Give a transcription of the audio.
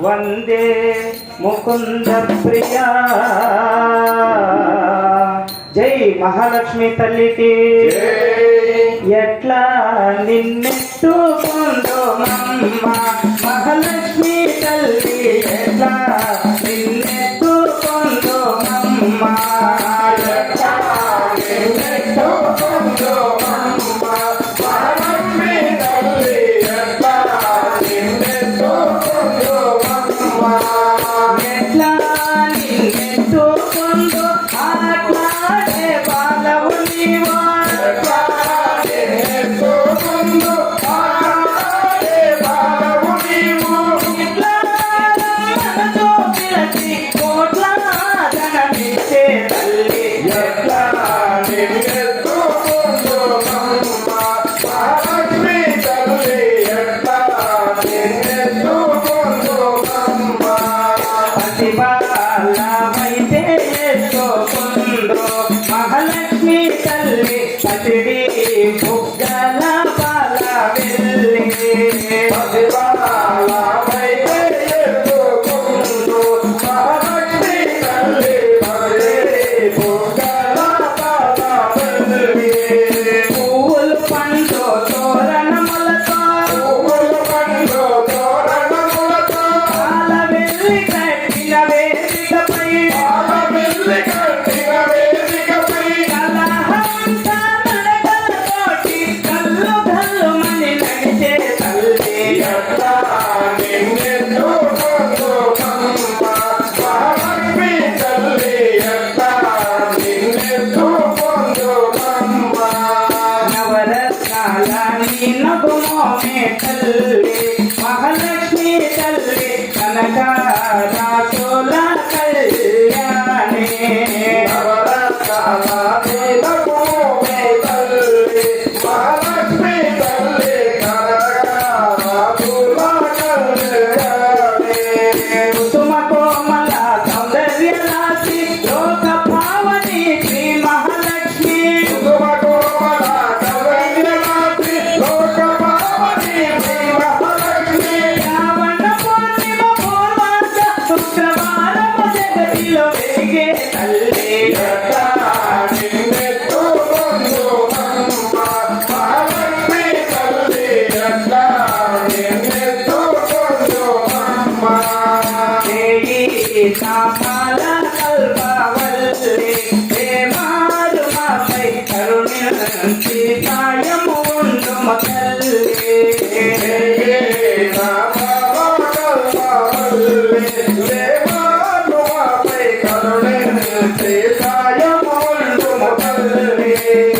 వందే ముకుంద ప్రియా. జై మహాలక్ష్మి తల్లికి ఎట్లా నిన్నెట్టు మహాలక్ష్మి கண்ணின குமோமே தல்லே மகாலட்சுமி தல்லே கனகாராச Hey.